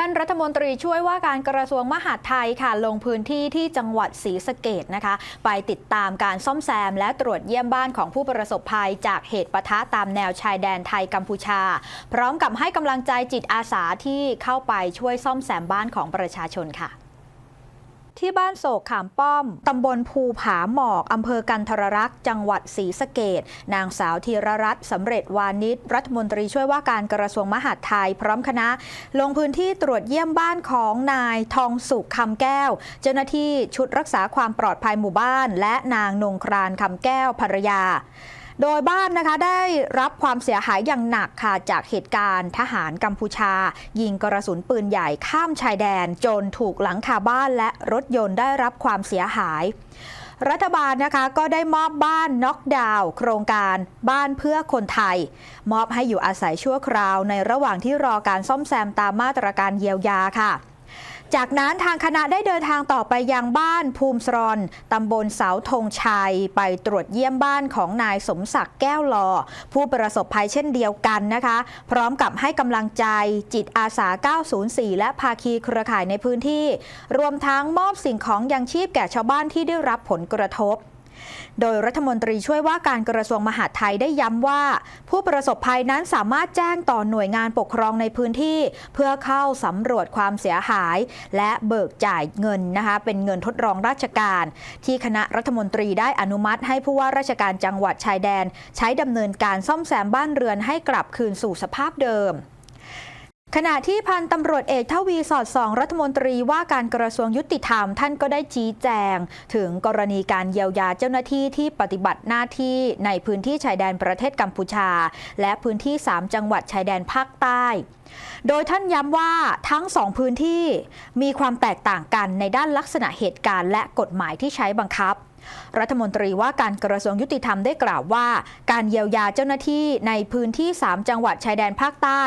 ท่านรัฐมนตรีช่วยว่าการกระทรวงมหาดไทยค่ะ ลงพื้นที่ที่จังหวัดศรีสะเกดนะคะ ไปติดตามการซ่อมแซม และตรวจเยี่ยมบ้านของผู้ประสบภัย จากเหตุปะทะตามแนวชายแดนไทยกัมพูชา พร้อมกับให้กำลังใจจิตอาสาที่เข้าไปช่วยซ่อมแซมบ้านของประชาชนค่ะ ที่บ้านโศกขามป้อม ตำบลภูผาหมอกอำเภอกันทรรักษ์จังหวัดศรีสะเกดนางสาวธีรรัตน์สำเร็จวานิชรัฐมนตรีช่วยว่าการกระทรวงมหาดไทยพร้อมคณะ ลงพื้นที่ตรวจเยี่ยมบ้านของนายทองสุขคำแก้ว เจ้าหน้าที่ชุดรักษาความปลอดภัยหมู่บ้าน และนางนงครานคำแก้วภรรยา โดยบ้านนะคะได้รับความเสียหายอย่างหนักค่ะจากเหตุการณ์ทหารกัมพูชา ยิงกระสุนปืนใหญ่ข้ามชายแดน จนถูกหลังคาบ้านและรถยนต์ได้รับความเสียหาย รัฐบาลนะคะก็ได้มอบบ้านน็อกดาวน์โครงการบ้านเพื่อคนไทย มอบให้อยู่อาศัยชั่วคราวในระหว่างที่รอการซ่อมแซมตามมาตรการเยียวยาค่ะ จากนั้นทางคณะได้เดินทางต่อไปยังบ้านภูมิสรอนตำบลเสาธงชัย ไปตรวจเยี่ยมบ้านของนายสมศักดิ์แก้วหลอ ผู้ประสบภัยเช่นเดียวกันนะคะ พร้อมกับให้กำลังใจจิตอาสา 904 และภาคีเครือข่ายในพื้นที่ รวมทั้งมอบสิ่งของยังชีพแก่ชาวบ้านที่ได้รับผลกระทบ โดยรัฐมนตรีช่วยว่าการกระทรวงมหาดไทยได้ย้ำว่า ผู้ประสบภัยนั้นสามารถแจ้งต่อหน่วยงานปกครองในพื้นที่ เพื่อเข้าสำรวจความเสียหาย และเบิกจ่ายเงินนะคะเป็นเงินทดลองราชการ ที่คณะรัฐมนตรีได้อนุมัติให้ผู้ว่าราชการจังหวัดชายแดน ใช้ดำเนินการซ่อมแซมบ้านเรือนให้กลับคืนสู่สภาพเดิม ขณะที่พันตำรวจเอกทวีสอดส่องรัฐมนตรีว่าการกระทรวงยุติธรรมท่านก็ได้ชี้แจง ถึงกรณีการเยียวยาเจ้าหน้าที่ที่ปฏิบัติหน้าที่ในพื้นที่ชายแดนประเทศกัมพูชา และพื้นที่ 3 จังหวัดชายแดนภาคใต้ โดยท่านย้ำว่าทั้งสองพื้นที่มีความแตกต่างกันในด้านลักษณะเหตุการณ์และกฎหมายที่ใช้บังคับรัฐมนตรีว่าการกระทรวงยุติธรรมได้กล่าวว่า การเยียวยาเจ้าหน้าที่ในพื้นที่ 3 จังหวัดชายแดนภาคใต้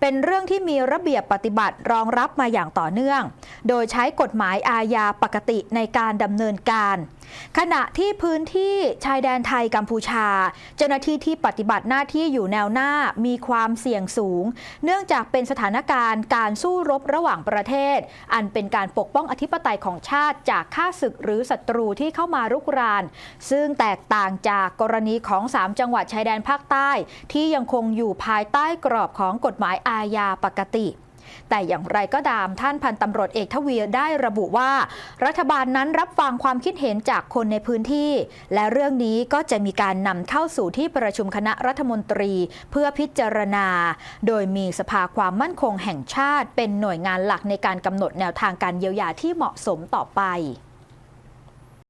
เป็นเรื่องที่มีระเบียบปฏิบัติรองรับมาอย่างต่อเนื่อง โดยใช้กฎหมายอาญาปกติในการดำเนินการ ขณะที่พื้นที่ชายแดนไทยกัมพูชา เจ้าหน้าที่ที่ปฏิบัติหน้าที่อยู่แนวหน้ามีความเสี่ยงสูง เนื่องจากเป็นสถานการณ์การสู้รบระหว่างประเทศ อันเป็นการปกป้องอธิปไตยของชาติจากข้าศึกหรือศัตรูที่เข้ามารรุกราน ซึ่งแตกต่างจากกรณีของ 3 จังหวัดชายแดนภาคใต้ ที่ยังคงอยู่ภายใต้กรอบของกฎหมายอาญาปกติแต่อย่างไรก็ตามท่านพันตำรวจเอกทวีได้ระบุว่า รัฐบาลนั้นรับฟังความคิดเห็นจากคนในพื้นที่ และเรื่องนี้ก็จะมีการนำเข้าสู่ที่ประชุมคณะรัฐมนตรีเพื่อพิจารณา โดยมีสภาความมั่นคงแห่งชาติ เป็นหน่วยงานหลักในการกำหนดแนวทางการเยียวยาที่เหมาะสมต่อไป